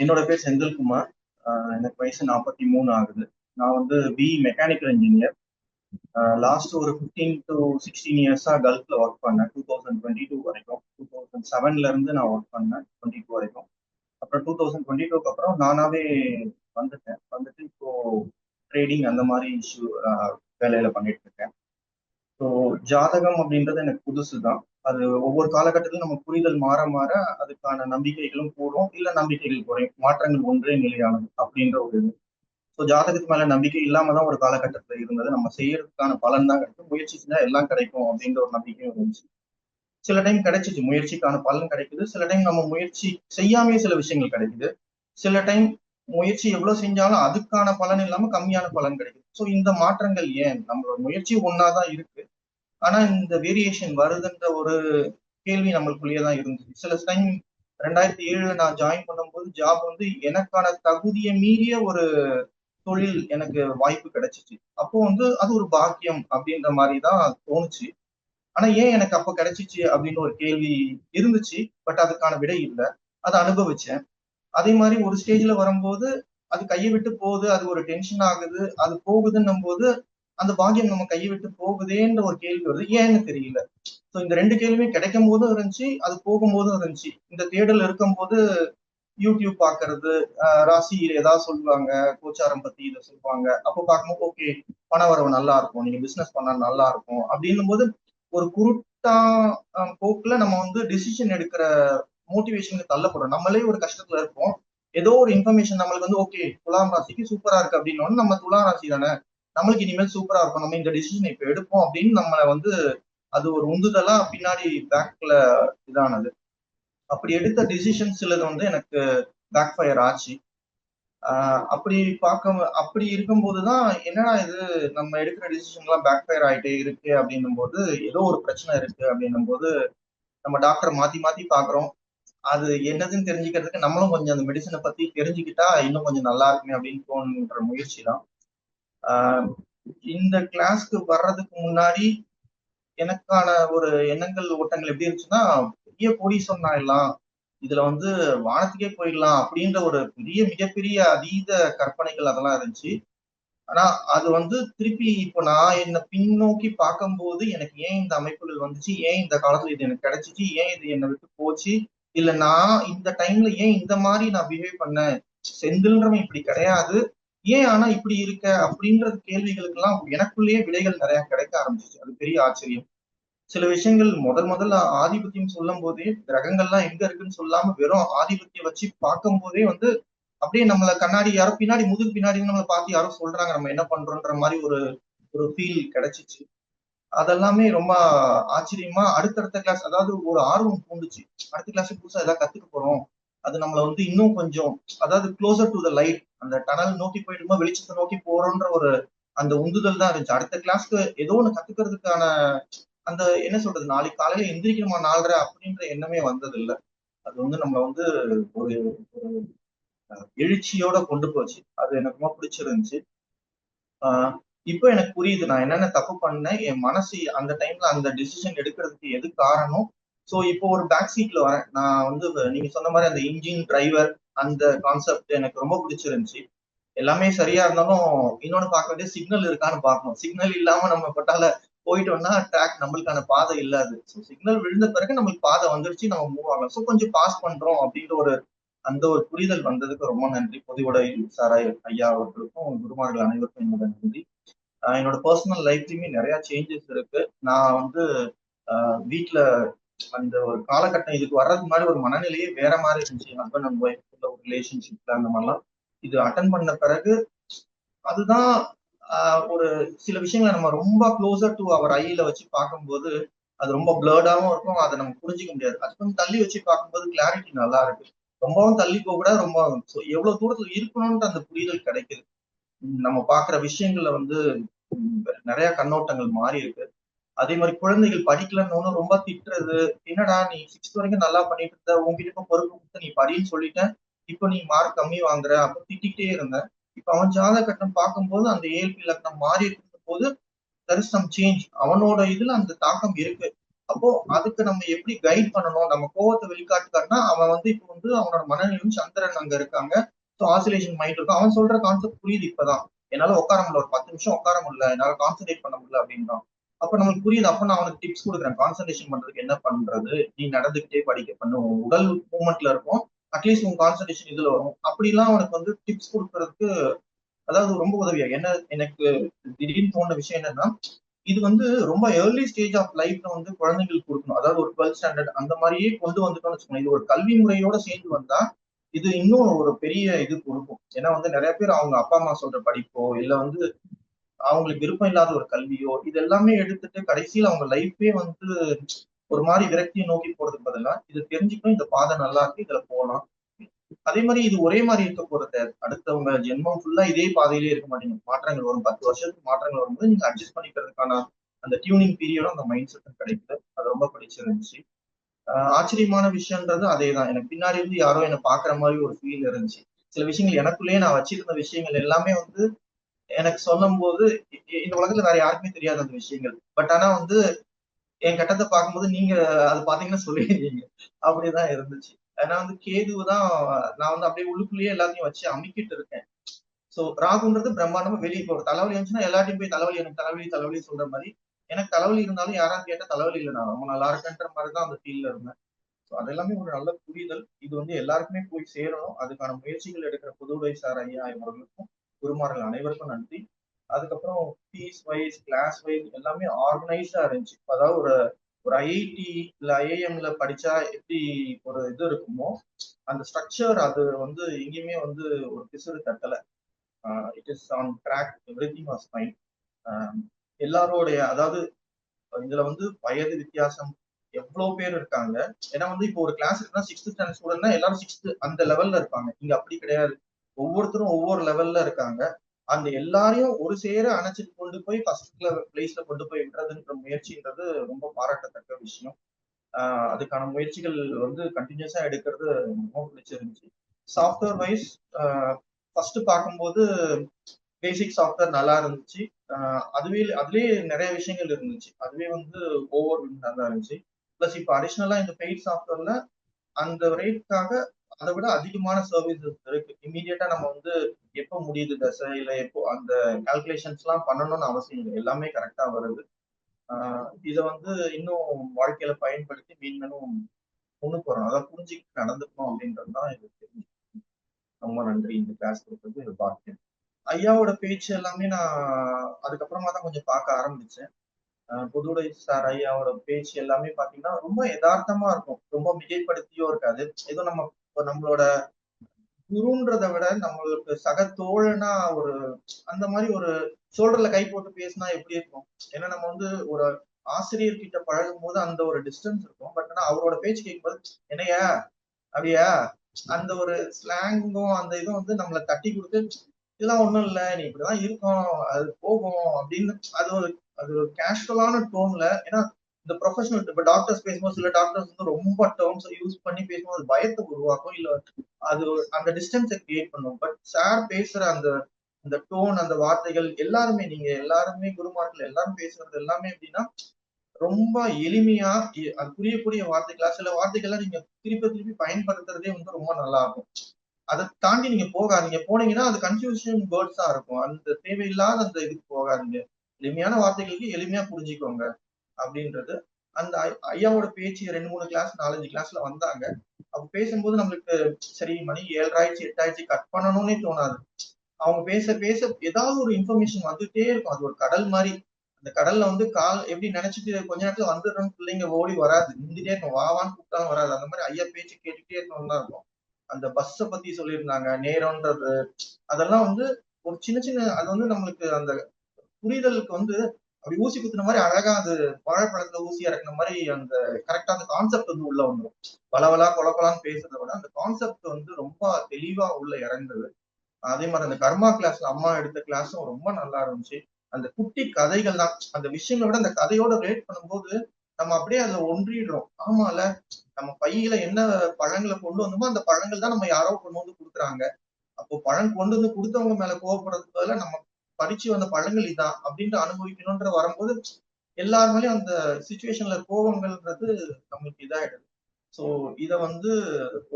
என்னோட பேர் செந்தில்குமார். எனக்கு வயசு நாற்பத்தி மூணு ஆகுது. நான் வந்து பி மெக்கானிக்கல் இன்ஜினியர் லாஸ்ட் ஒரு ஃபிஃப்டீன் டு சிக்ஸ்டீன் இயர்ஸா கல்ஃப்ல ஒர்க் பண்ணேன். டூ தௌசண்ட் டுவெண்ட்டி டூ வரைக்கும் டூ தௌசண்ட் செவன்ல இருந்து நான் ஒர்க் பண்ணேன் டுவெண்ட்டி டூ வரைக்கும். அப்புறம் டூ தௌசண்ட் டுவெண்ட்டி டூக்கு அப்புறம் நானாவே வந்துட்டேன். வந்துட்டு இப்போ ட்ரேடிங் அந்த மாதிரி இஷ்யூ வேலையில பண்ணிட்டு இருக்கேன். ஸோ ஜாதகம் அப்படின்றது எனக்கு புதுசு தான் அது ஒவ்வொரு காலகட்டத்திலும் நம்ம புரிதல் மாற மாற அதுக்கான நம்பிக்கைகளும் கூடும். இல்லை நம்பிக்கைகள் குறையும். மாற்றங்கள் ஒன்றே நிலையானது அப்படின்ற ஒரு இது. ஸோ ஜாதகத்து மேல நம்பிக்கை இல்லாம தான் ஒரு காலகட்டத்தில் இருந்தது. நம்ம செய்யறதுக்கான பலன் தான் கிடைக்கும். முயற்சி செஞ்சா எல்லாம் கிடைக்கும் அப்படின்ற ஒரு நம்பிக்கையும் இருந்துச்சு. சில டைம் கிடைச்சிச்சு. முயற்சிக்கான பலன் கிடைக்குது. சில டைம் நம்ம முயற்சி செய்யாமே சில விஷயங்கள் கிடைக்குது. சில டைம் முயற்சி எவ்வளவு செஞ்சாலும் அதுக்கான பலன் இல்லாம கம்மியான பலன் கிடைக்குது. ஸோ இந்த மாற்றங்கள் ஏன்? நம்மளோட முயற்சி ஒன்னாதான் இருக்கு. ஆனா இந்த வேரியேஷன் வருதுன்ற ஒரு கேள்வி நம்மளுக்குள்ளேயே தான் இருந்துச்சு சில டைம் ரெண்டாயிரத்தி ஏழுல நான் ஜாயின் பண்ணும்போது ஜாப் வந்து எனக்கான தகுதியை மீறிய ஒரு தொழில் எனக்கு வாய்ப்பு கிடைச்சிச்சு. அப்போ வந்து அது ஒரு பாக்கியம் அப்படின்ற மாதிரி தான் தோணுச்சு. ஆனா ஏன் எனக்கு அப்ப கிடைச்சிச்சு அப்படின்னு ஒரு கேள்வி இருந்துச்சு. பட் அதுக்கான விடை இல்லை. அதை அனுபவிச்சேன். அதே மாதிரி ஒரு ஸ்டேஜ்ல வரும்போது அது கையை விட்டு போகுது அது ஒரு டென்ஷன் ஆகுது அது போகுதுன்னும் போது அந்த பாக்கியம் நம்ம கையை விட்டு போகுதேன்ற ஒரு கேள்வி வருது. ஏன்னு தெரியல? ஸோ இந்த ரெண்டு கேள்வியும் கிடைக்கும் போதும் இருந்துச்சு அது போகும்போதும் இருந்துச்சு. இந்த தேடல் இருக்கும்போது யூடியூப் பாக்குறது ராசியில ஏதாவது சொல்லுவாங்க கோச்சாரம் பத்தி இதை சொல்லுவாங்க. அப்போ பார்க்கும்போது ஓகே பண வரவு நல்லா இருக்கும் நீங்க பிசினஸ் பண்ணா நல்லா இருக்கும். அப்படின்னும் போது ஒரு குருட்டா போக்குல நம்ம வந்து டிசிஷன் எடுக்கிற மோட்டிவேஷனுக்கு தள்ளப்படுறோம். நம்மளே ஒரு கஷ்டத்துல இருப்போம். ஏதோ ஒரு இன்ஃபர்மேஷன் நம்மளுக்கு வந்து ஓகே துலாம் ராசிக்கு சூப்பரா இருக்கு அப்படின்னு நம்ம துலாம் ராசி தானே? நம்மளுக்கு இனிமேல் சூப்பரா இருக்கும். நம்ம இந்த டிசிஷன் இப்ப எடுப்போம் அப்படின்னு நம்மளை வந்து அது ஒரு உந்துதலா பின்னாடி பேக்ல இதானது. அப்படி எடுத்த டிசிஷன் சிலது வந்து எனக்கு பேக் ஃபயர் ஆச்சு. ஆஹ் அப்படி பார்க்க அப்படி இருக்கும்போதுதான் என்னடா இது நம்ம எடுக்கிற டிசிஷன்லாம் பேக் ஃபயர் ஆயிட்டே இருக்கு அப்படின்னும் போது ஏதோ ஒரு பிரச்சனை இருக்கு அப்படின்னும் போது நம்ம டாக்டரை மாத்தி மாத்தி பாக்குறோம் அது என்னதுன்னு தெரிஞ்சுக்கிறதுக்கு நம்மளும் கொஞ்சம் அந்த மெடிசனை பத்தி தெரிஞ்சுக்கிட்டா இன்னும் கொஞ்சம் நல்லா இருக்குமே அப்படின்னு தோணுன்ற முயற்சி தான். இந்த கிளாஸ்க்கு வர்றதுக்கு முன்னாடி எனக்கான ஒரு எண்ணங்கள் ஓட்டங்கள் எப்படி இருந்துச்சுன்னா பெரிய கோடீஸ்வரன் ஆயிடலாம். இதுல வந்து வானத்துக்கே போயிடலாம் அப்படின்ற ஒரு பெரிய மிகப்பெரிய அதீத கற்பனைகள் அதெல்லாம் இருந்துச்சு. ஆனா அது வந்து திருப்பி இப்போ நான் என்னை பின்னோக்கி பார்க்கும்போது எனக்கு ஏன் இந்த அமைப்புகள் வந்துச்சு? ஏன் இந்த காலத்துல இது எனக்கு கிடைச்சிச்சு? ஏன் இது என்னை விட்டு போச்சு? இல்ல நான் இந்த டைம்ல ஏன் இந்த மாதிரி நான் பிஹேவ் பண்ணேன்? செந்தில்ன்றவன் இப்படி கிடையாது. ஏன் ஆனா இப்படி இருக்க அப்படின்ற கேள்விகளுக்கு எல்லாம் எனக்குள்ளேயே விடைகள் நிறைய கிடைக்க ஆரம்பிச்சிச்சு அது பெரிய ஆச்சரியம். சில விஷயங்கள் முதல் முதல்ல ஆதிபத்தியம் சொல்லும் போதே கிரகங்கள்லாம் எங்க இருக்குன்னு சொல்லாம வெறும் ஆதிபத்தியம் வச்சு பார்க்கும் போதே வந்து அப்படியே நம்மள கண்ணாடி யாரோ பின்னாடி முதுகு பின்னாடி நம்மளை பார்த்து யாரோ சொல்றாங்க. நம்ம என்ன பண்றோன்ற மாதிரி ஒரு ஒரு ஃபீல் கிடைச்சிச்சு. அதெல்லாமே ரொம்ப ஆச்சரியமா அடுத்தடுத்த கிளாஸ் அதாவது ஒரு ஆர்வம் பூண்டுச்சு. அடுத்த கிளாஸ் புதுசா ஏதாவது கத்துக்க போறோம். அது நம்மள வந்து இன்னும் கொஞ்சம் அதாவது க்ளோசர் டு த லைட் அந்த டனல் நோக்கி போயிடுமா வெளிச்சத்தை நோக்கி போறோன்ற ஒரு அந்த உந்துதல் தான் இருந்துச்சு. அடுத்த கிளாஸ்க்கு ஏதோ ஒன்று கத்துக்கிறதுக்கான அந்த என்ன சொல்றது நாளைக்கு காலையில எந்திரிக்கணுமா நாலரை அப்படின்ற எண்ணமே வந்தது இல்லை அது வந்து நம்ம வந்து ஒரு ஒரு எழுச்சியோட கொண்டு போச்சு. அது எனக்கு ரொம்ப பிடிச்சிருந்துச்சு. ஆஹ் இப்போ எனக்கு புரியுது நான் என்னென்ன தப்பு பண்ணேன் என் மனசு அந்த டைம்ல அந்த டிசிஷன் எடுக்கிறதுக்கு எது காரணம்? ஸோ இப்போ ஒரு பேக் சீட்ல வரேன். நான் வந்து நீங்க சொன்ன மாதிரி அந்த இன்ஜின் டிரைவர் அந்த கான்செப்ட் எனக்கு ரொம்ப பிடிச்சிருந்துச்சு. எல்லாமே சரியா இருந்தாலும் இன்னொன்னு பார்க்க வேண்டிய சிக்னல் இருக்கான்னு பார்க்கணும். சிக்னல் இல்லாம நம்ம பட்டால போயிட்டோம்னா ட்ராக் நம்மளுக்கான பாதை இல்லாது. ஸோ சிக்னல் விழுந்த பிறகு நம்மளுக்கு பாதை வந்துருச்சு நம்ம மூவ் ஆகலாம். ஸோ கொஞ்சம் பாஸ் பண்றோம் அப்படின்ற ஒரு அந்த ஒரு புரிதல் வந்ததுக்கு ரொம்ப நன்றி. பொதுவோட சாராய் ஐயா அவர்களுக்கும் குருமார்கள் அனைவருக்கும் என்னோட நன்றி. என்னோட பர்சனல் லைஃப்லயுமே நிறைய சேஞ்சஸ் இருக்கு. நான் வந்து வீட்டுல அந்த ஒரு காலகட்டம் இதுக்கு வர்றதுக்கு முன்னாடி ஒரு மனநிலையே வேற மாதிரி இருந்துச்சு. ஹஸ்பண்ட் அண்ட் ஒய்ஃப் ரிலேஷன்ஷிப்ல அந்த மாதிரிலாம் இது அட்டன் பண்ண பிறகு அதுதான் ஒரு சில விஷயங்களை நம்ம ரொம்ப க்ளோசர் டு அவர் ஐயில வச்சு பார்க்கும்போது அது ரொம்ப பிளர்டாகவும் இருக்கும். அதை நம்ம புரிஞ்சிக்க முடியாது. அது கொஞ்சம் தள்ளி வச்சு பார்க்கும்போது கிளாரிட்டி நல்லா இருக்கு. ரொம்பவும் தள்ளி போக கூட ரொம்ப எவ்வளவு தூரத்துல இருக்கணும்ன்ற அந்த புரிதல் கிடைக்குது. நம்ம பாக்குற விஷயங்கள்ல வந்து நிறைய கண்ணோட்டங்கள் மாறி இருக்கு. அதே மாதிரி குழந்தைகள் படிக்கலன்னு ரொம்ப திட்டுறது. என்னடா நீ சிக்ஸ்த் வரைக்கும் நல்லா பண்ணிட்டு இருந்த உங்ககிட்ட பொறுப்பு கொடுத்து நீ படின்னு சொல்லிட்டேன். இப்போ நீ மார்க் கம்மி வாங்குற அப்ப திட்டிகிட்டே இருந்தேன் இப்ப அவன் ஜாதகட்டம் பார்க்கும்போது அந்த ஏழ்பி லக்னம் மாறி இருக்கும் போது தர் சம் சேஞ்ச் அவனோட இதுல அந்த தாக்கம் இருக்கு. அப்போ அதுக்கு நம்ம எப்படி கைட் பண்ணணும்? நம்ம கோவத்தை வெளிக்காட்டுக்காருன்னா அவன் வந்து இப்போ வந்து அவனோட மனநிலையும் சந்திரன் அங்க இருக்காங்க. ஸோ ஆசிலேஷன் மைண்ட் இருக்கும். அவன் சொல்ற கான்செப்ட் புரியுது இப்பதான். என்னால உட்கார முடியல. ஒரு பத்து நிமிஷம் உட்கார முடியல. என்னால கான்சென்ட்ரேட் பண்ண முடியல அப்படின்றான். அப்ப நமக்கு புரியுது. அப்ப நான் அவனுக்கு டிப்ஸ் கொடுக்குறேன். கான்சன்ட்ரேஷன் பண்றதுக்கு என்ன பண்றது? நீ நடந்துகிட்டே படிக்க பண்ணு. உடல் மூமெண்ட்ல இருக்கும். அட்லீஸ்ட் உன் கான்சன்ட்ரேஷன் இதுல வரும். அப்படிலாம் அவனுக்கு வந்து டிப்ஸ் கொடுக்கறதுக்கு அதாவது ரொம்ப உதவியா? என்ன எனக்கு திடீர்னு தோணுன விஷயம் என்னன்னா இது வந்து ரொம்ப ஏர்லி ஸ்டேஜ் ஆஃப் லைஃப்ல வந்து குழந்தைங்களுக்கு கொடுக்கணும். அதாவது ஒரு டுவெல்த் ஸ்டாண்டர்ட் அந்த மாதிரியே கொண்டு வந்துட்டோம்னு வச்சுக்கோங்க இது ஒரு கல்வி முறையோட சேர்ந்து வந்தா இது இன்னும் ஒரு பெரிய இது கொடுக்கும். ஏன்னா வந்து நிறைய பேர் அவங்க அப்பா அம்மா சொல்ற படிப்போ இல்ல வந்து அவங்களுக்கு விருப்பம் இல்லாத ஒரு கல்வியோ இது எல்லாமே எடுத்துட்டு கடைசியில் அவங்க லைஃபே வந்து ஒரு மாதிரி விரக்தியை நோக்கி போறதுக்கு பதிலா இது தெரிஞ்சுக்கணும் இந்த பாதை நல்லா இருக்கு இதுல போகலாம். அதே மாதிரி இது ஒரே மாதிரி இருக்க போறது அடுத்தவங்க ஜென்மம் ஃபுல்லா இதே பாதையிலே இருக்க மாட்டீங்க மாற்றங்கள் வரும். பத்து வருஷத்துக்கு மாற்றங்கள் வரும்போது நீங்க அட்ஜஸ்ட் பண்ணிக்கிறதுக்கான அந்த டியூனிங் பீரியடும் அந்த மைண்ட் செட்டும் கிடைக்குது. அது ரொம்ப பிடிச்சிருந்துச்சு. ஆச்சரியமான விஷயம்ன்றது அதே தான் எனக்கு பின்னாடி இருந்து யாரோ என்னை பாக்குற மாதிரி ஒரு ஃபீல் இருந்துச்சு. சில விஷயங்கள் எனக்குள்ளேயே நான் வச்சிருந்த விஷயங்கள் எல்லாமே வந்து எனக்கு சொல்லும் போது இந்த உலகத்துல வேற யாருக்குமே தெரியாது அந்த விஷயங்கள். பட் ஆனா வந்து என் கட்டத்தை பார்க்கும்போது நீங்க அது பாத்தீங்கன்னா சொல்லிடுவீங்க. அப்படிதான் இருந்துச்சு. ஏன்னா வந்து கேதுவை தான் நான் வந்து அப்படியே உள்ளுக்குள்ளேயே எல்லாத்தையும் வச்சு அமைக்கிட்டு இருக்கேன். சோ ராகுன்றது பிரம்மாண்டமா வெளியே இப்போ தலைவலி இருந்துச்சுன்னா எல்லாத்தையும் போய் தலைவலி எனக்கு தலைவலி தலைவலி சொல்ற மாதிரி எனக்கு தலைவலி இருந்தாலும் யாராவது கேட்டா தலைவலி இல்லை. நான் ரொம்ப நல்லா இருக்கேன்ற மாதிரி தான் அந்த ஃபீல்ல இருந்தேன். ஸோ அதெல்லாமே ஒரு நல்ல புரிதல். இது வந்து எல்லாருக்குமே போய் சேரணும். அதுக்கான முயற்சிகள் எடுக்கிற புதுவை சார் ஐயா இவர்களுக்கும் குருமார்கள் அனைவருக்கும் நன்றி. அதுக்கப்புறம் ஃபீஸ் வைஸ் கிளாஸ் வைஸ் எல்லாமே ஆர்கனைஸ்டா இருந்துச்சு அதாவது ஒரு ஒரு ஐஐடி இல்ல ஐஐஎம்ல படிச்சா எப்படி ஒரு இது இருக்குமோ அந்த ஸ்ட்ரக்சர் அது வந்து எங்கேயுமே வந்து ஒரு பிசுறு தட்டல. It is on track everything was fine எல்லாரோடைய அதாவது இதுல வந்து வயது வித்தியாசம் எவ்வளவு பேர் இருக்காங்க? ஏன்னா வந்து இப்போ ஒரு கிளாஸ் இருக்குன்னா சிக்ஸ்த் ஸ்டாண்டர்ட் ஸ்டூடெண்ட்னா எல்லாரும் சிக்ஸ்த் அந்த லெவல்ல இருப்பாங்க. இங்க அப்படி கிடையாது. ஒவ்வொருத்தரும் ஒவ்வொரு லெவல்ல இருக்காங்க. அந்த எல்லாரையும் ஒரு சேர அணைச்சிட்டு கொண்டு போய் ஃபர்ஸ்ட் பிளேஸ்ல கொண்டு போய் விடுறதுன்ற முயற்சின்றது ரொம்ப பாராட்டத்தக்க விஷயம். அதுக்கான முயற்சிகள் வந்து கண்டினியூஸா எடுக்கிறது ரொம்ப பிடிச்சிருந்துச்சு. சாஃப்ட்வேர் வைஸ் ஃபர்ஸ்ட் பார்க்கும்போது பேசிக் சாஃப்ட்வேர் நல்லா இருந்துச்சு. அதுவே அதுலயே நிறைய விஷயங்கள் இருந்துச்சு. அதுவே வந்து ஓவர் தான் இருந்துச்சு. பிளஸ் இப்போ அடிஷ்னலா இந்த பெய்ட் சாஃப்ட்வேர்ல அந்த ரேட்காக அதை விட அதிகமான சர்வீசஸ் இருக்கு. இமீடியட்டா நம்ம வந்து எப்போ முடியுது தசை இல்லை எப்போ அந்த கால்குலேஷன்ஸ் எல்லாம் பண்ணணும்னு அவசியம் இல்லை. எல்லாமே கரெக்டா வருது. இதை வந்து இன்னும் வாழ்க்கையில பயன்படுத்தி மீண்டும் முன்னுக்கு வரும் அதை புரிஞ்சுக்கிட்டு நடந்துக்கணும் அப்படின்றது தான் இது. தெரிஞ்சு ரொம்ப நன்றி. இந்த கிளாஸ் கொடுத்தது இது பாக்கியம். ஐயாவோட பேச்சு எல்லாமே நான் அதுக்கப்புறமா தான் கொஞ்சம் பார்க்க ஆரம்பிச்சேன். புதுடை சார் ஐயாவோட பேச்சு எல்லாமே பாத்தீங்கன்னா ரொம்ப யதார்த்தமா இருக்கும். ரொம்ப மிகைப்படுத்தியோ இருக்காது. ஏதோ நம்ம இப்போ நம்மளோட குருன்றத விட நம்மளுக்கு சக தோழனா ஒரு அந்த மாதிரி ஒரு சோல்டர்ல கை போட்டு பேசினா எப்படி இருக்கும்? ஏன்னா நம்ம வந்து ஒரு ஆசிரியர் கிட்ட பழகும் போது அந்த ஒரு டிஸ்டன்ஸ் இருக்கும். பட் ஆனா அவரோட பேச்சு கேட்கும்போது என்னையா அப்படியா? அந்த ஒரு ஸ்லாங்கும் அந்த இதுவும் வந்து நம்மளை தட்டி கொடுத்து இதெல்லாம் ஒண்ணும் இல்லை நீ இப்படிதான் இருக்கும் அது போகும் அப்படின்னு அது ஒரு அது ஒரு கேஷுவலான டோன்ல ஏன்னா இந்த ப்ரொஃபஷனல் இப்ப டாக்டர்ஸ் பேசும்போது சில டாக்டர்ஸ் வந்து ரொம்ப டேர்ம்ஸ் யூஸ் பண்ணி பேசும்போது பயத்தை உருவாக்கும். இல்ல அது அந்த டிஸ்டன்ஸை கிரியேட் பண்ணும். பட் சார் பேசுற அந்த அந்த டோன் அந்த வார்த்தைகள் எல்லாருமே நீங்க எல்லாருமே குருமார்கள் எல்லாரும் பேசுறது எல்லாமே எப்படின்னா ரொம்ப எளிமையா அது புரியக்கூடிய வார்த்தைகளா சில வார்த்தைகள்லாம் நீங்க திருப்பி திருப்பி பயன்படுத்துறதே வந்து ரொம்ப நல்லா இருக்கும் அதை தாண்டி நீங்க போகாதீங்க. போனீங்கன்னா அது கன்ஃபியூஷன் வேர்ட்ஸா இருக்கும். அந்த தேவையில்லாத அந்த இதுக்கு போகாதீங்க. எளிமையான வார்த்தைகளுக்கு எளிமையா புரிஞ்சுக்கோங்க. அப்படின்றது அந்த ஐயாவோட பேச்சு ரெண்டு மூணு கிளாஸ் நாலஞ்சு கிளாஸ்ல வந்தாங்க. அப்ப பேசும்போது நம்மளுக்கு சரி மணி ஏழாயிடுச்சு எட்டாயிரச்சு கட் பண்ணணும்னே தோணாது. அவங்க பேச பேச ஏதாவது ஒரு இன்ஃபர்மேஷன் வந்துட்டே இருக்கும். அது ஒரு கடல் மாதிரி. அந்த கடல்ல வந்து கால் எப்படி நினைச்சிட்டு கொஞ்ச நேரத்துல வந்துடுறோம் பிள்ளைங்க ஓடி வராது. நின்றுட்டே இருக்கும் வாவான்னு கூப்பிட்டாலும் வராது. அந்த மாதிரி ஐயா பேச்சு கேட்டுட்டே இருக்கணும் தான் இருக்கும். அந்த பஸ்ஸை பத்தி சொல்லியிருந்தாங்க. நேரம்ன்றது அதெல்லாம் வந்து ஒரு சின்ன சின்ன அது வந்து நம்மளுக்கு அந்த புரிதலுக்கு வந்து அப்படி ஊசி குத்துன மாதிரி அழகா அது வாழைப்பழத்துல ஊசி இறக்குன மாதிரி அந்த கரெக்டா அந்த கான்செப்ட் வந்து உள்ள வந்துடும் பலவலா கொலப்பலான்னு பேசுறத விட அந்த கான்செப்ட் வந்து ரொம்ப தெளிவா உள்ள இறங்குது. அதே மாதிரி அந்த கர்மா கிளாஸ்ல அம்மா எடுத்த கிளாஸும் ரொம்ப நல்லா இருந்துச்சு. அந்த குட்டி கதைகள் தான். அந்த விஷயங்களை விட அந்த கதையோட ரேட் பண்ணும்போது நம்ம அப்படியே அதுல ஒன்றிடுறோம். ஆமால நம்ம பையில என்ன பழங்களை கொண்டு வந்தோமோ அந்த பழங்கள் தான் நம்ம யாரோ கொண்டு வந்து கொடுக்குறாங்க. அப்போ பழம் கொண்டு வந்து கொடுத்தவங்க மேல கோவப்படுறதுக்கு பதிலாக நம்ம படிச்சு வந்த பழங்கள் இதான் அப்படின்ட்டு அனுபவிக்கணும்ன்ற வரும்போது எல்லாருமே அந்த சுச்சுவேஷன்ல கோபங்கள்ன்றது நம்மளுக்கு இதாயிடுது. சோ இத வந்து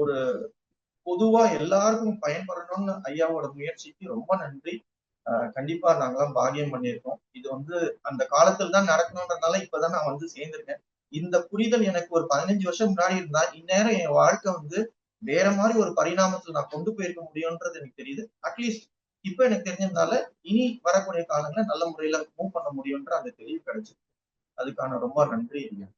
ஒரு பொதுவா எல்லாருக்கும் பயன்படணும்னு ஐயாவோட முயற்சிக்கு ரொம்ப நன்றி. கண்டிப்பா நாங்கெல்லாம் பாகியம் பண்ணியிருக்கோம். இது வந்து அந்த காலத்துல தான் நடக்கணுன்றதுனால இப்பதான் நான் வந்து சேர்ந்திருக்கேன். இந்த புரிதல் எனக்கு ஒரு பதினஞ்சு வருஷம் முன்னாடி இருந்தா இந்நேரம் என் வாழ்க்கை வந்து வேற மாதிரி ஒரு பரிணாமத்துல நான் கொண்டு போயிருக்க முடியும்ன்றது எனக்கு தெரியுது. அட்லீஸ்ட் இப்ப எனக்கு தெரிஞ்சதுனால இனி வரக்கூடிய காலங்களில் நல்ல முறையில மூவ் பண்ண முடியும்ன்ற அந்த தெளிவு கிடைச்சிருக்கு. அதுக்கான ரொம்ப நன்றி ஐயா.